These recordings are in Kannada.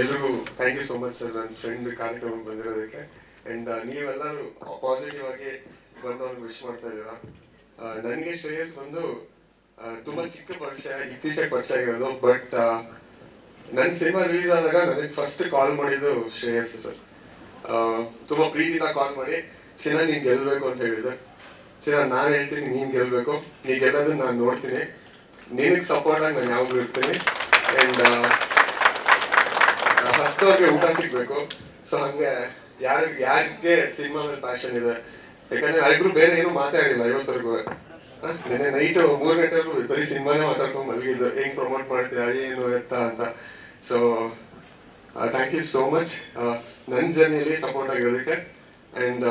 ಎಲ್ರಿಗೂ thank you so much sir ನನ್ನ ಫ್ರೆಂಡ್ ಕಾರ್ಯಕ್ರಮಕ್ಕೆ ಬಂದಿರೋದಕ್ಕೆ. ಆ್ಯಂಡ್ ನೀವೆಲ್ಲರೂ ಪಾಸಿಟಿವ್ ಆಗಿ ಬಂದು ಅವ್ರಿಗೆ ವಿಶ್ ಮಾಡ್ತಾ ಇದ್ದೀರಾ. ನನಗೆ ಶ್ರೇಯಸ್ ಬಂದು ತುಂಬಾ ಚಿಕ್ಕ ಪರಿಚಯ ಇತ್ತೀಚೆಗೆ ಪರಿಚಯ ಆಗಿರೋದು. ಬಟ್ ನನ್ನ ಸಿನಿಮಾ ರಿಲೀಸ್ ಆದಾಗ ನನಗೆ ಫಸ್ಟ್ ಕಾಲ್ ಮಾಡಿದ್ದು ಶ್ರೇಯಸ್ ಸರ್ ತುಂಬ ಪ್ರೀತಿನ ಕಾಲ್ ಮಾಡಿ ಸಿನಿಮಾ ನೀನು ಗೆಲ್ಲಬೇಕು ಅಂತ ಹೇಳಿದೆ. ಚಿನ್ನ, ನಾನು ಹೇಳ್ತೀನಿ, ನೀನು ಗೆಲ್ಲಬೇಕು ನೀ ಗೆಲ್ಲೋದನ್ನ ನಾನು ನೋಡ್ತೀನಿ. ನಿನಗೆ ಸಪೋರ್ಟ್ ಆಗಿ ನಾನು ಯಾವಾಗಲೂ ಇರ್ತೀನಿ. ಆ್ಯಂಡ್ ಹಸ್ತವ್ರಿಗೆ ಊಟ ಸಿಗ್ಬೇಕು ಸೊ ಹಂಗೆ ಯಾರು ಯಾರಿಗೆ ಸಿನಿಮಾ ಮೇಲೆ ಪ್ಯಾಷನ್ ಇದೆ? ಯಾಕಂದ್ರೆ ನಾವಿಬ್ರು ಬೇರೆ ಏನು ಮಾತಾಡಿಲ್ಲ ಇವತ್ತರೆಗೂ ನಿನ್ನೆ ನೈಟು ಮೂರು ಗಂಟೆವರೆಗೂ ಬರೀ ಸಿನಿಮಾನೇ ಮಾತಾಡ್ಕೊಂಡು ಮಲಗಿದ್ದು. ಹೆಂಗ್ ಪ್ರಮೋಟ್ ಮಾಡ್ತೀರಾ? ಏನು ಎತ್ತ ಅಂತ. So thank you so much ನನ್ನ ಜರ್ನಿಯಲ್ಲಿ ಸಪೋರ್ಟ್ ಆಗಿರೋದಕ್ಕೆ. ಅಂಡ್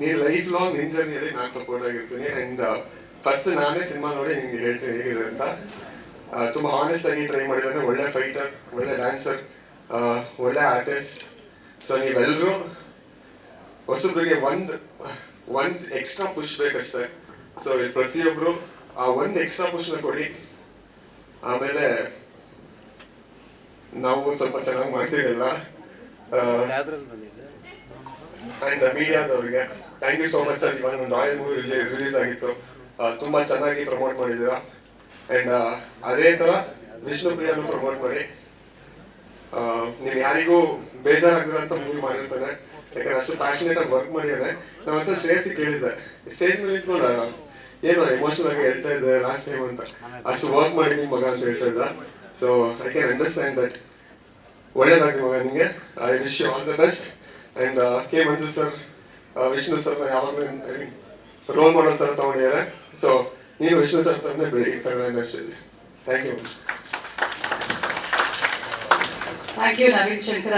ನೀ ಲೈಫ್ ಲಾಂಗ್ ನಿನ್ ಜರ್ನಿಯಲ್ಲಿ ನಾನು ಸಪೋರ್ಟ್ ಆಗಿರ್ತೀನಿ. ಆ್ಯಂಡ್ ಫಸ್ಟ್ ನಾನೇ ಸಿನಿಮಾ ನೋಡಿ ನಿಮ್ಗೆ ಹೇಳ್ತೀನಿ ಹೇಗಿದೆ ಅಂತ. ಆ, ತುಂಬಾ ಆನೆಸ್ಟ್ ಆಗಿ ಟ್ರೈ ಮಾಡಿದ್ರೆ ಒಳ್ಳೆ ಫೈಟ್ ಆರ್ಟಿಸ್ಟ್ ಸೊ ನೀವೆಲ್ಲರೂ ಹೊಸಬ್ರಿಗೆ ಒಂದು ಒಂದು ಎಕ್ಸ್ಟ್ರಾ ಪುಷ್ ಬೇಕಷ್ಟೇ. ಸೊ ಪ್ರತಿಯೊಬ್ಬರು ಆ ಒಂದು ಎಕ್ಸ್ಟ್ರಾ ಪುಷ್ನ ಕೊಡಿ. ಆಮೇಲೆ ನಾವು ಸ್ವಲ್ಪ ಚೆನ್ನಾಗಿ ಮಾಡ್ತೀವಲ್ಲ and ಮೀಡಿಯಾದವ್ರಿಗೆ thank you so much sir ಇವಾಗ ಒಂದು ರಾಯಲ್ ಮೂವಿ ರಿಲೀಸ್ ಆಗಿತ್ತು. ತುಂಬಾ ಚೆನ್ನಾಗಿ ಪ್ರಮೋಟ್ ಮಾಡಿದ್ದೀರಾ. ಅಂಡ್ ಅದೇ ತರ ವಿಷ್ಣು ಪ್ರಿಯಾನು ಪ್ರಮೋಟ್ ಮಾಡಿ. ನೀವು ಯಾರಿಗೂ ಬೇಜಾರಾಗದಂತ ಮೂವಿ ಮಾಡಿರ್ತಾನೆ ಯಾಕಂದ್ರೆ ಅಷ್ಟು ಪ್ಯಾಷನೇಟ್ ಆಗಿ ವರ್ಕ್ ಮಾಡಿದ್ದಾನೆ ನಾನು ಒಂದ್ಸಲ ಸ್ಟೇಜ್ ಕೇಳಿದ್ದೆ. ಸ್ಟೇಜ್ ಮೇಲೆ ನಿಂತ್ಕೊಂಡ ಏನು ಎಮೋಷನಲ್ ಆಗಿ ಹೇಳ್ತಾ ಇದ್ದೆ ಲಾಸ್ಟ್ ಟೈಮ್ ಅಂತ. ಅಷ್ಟು ವರ್ಕ್ ಮಾಡಿದ್ದೀನಿ ಮಗ ಅಂತ ಹೇಳ್ತಾ ಇದ್ದ. So I can understand that ಒಳ್ಳೇದಾಗಲಿ ಮಗ ನಿಮಗೆ I wish you all the best and K Manju sir Vishnu sir ಯಾವಾಗಲೂ ರೋಲ್ ಮಾಡೋ ಥರ ತಗೊಂಡಿದ್ದಾರೆ. ಸೊ ನೀನು ವಿಷ್ಣು ಸರ್ ತಂದೆ ಬಿಡಿ ಕನ್ನಡ ಇಂಡಸ್ಟ್ರಿಯಲ್ಲಿ thank you thank you Naveen Shankar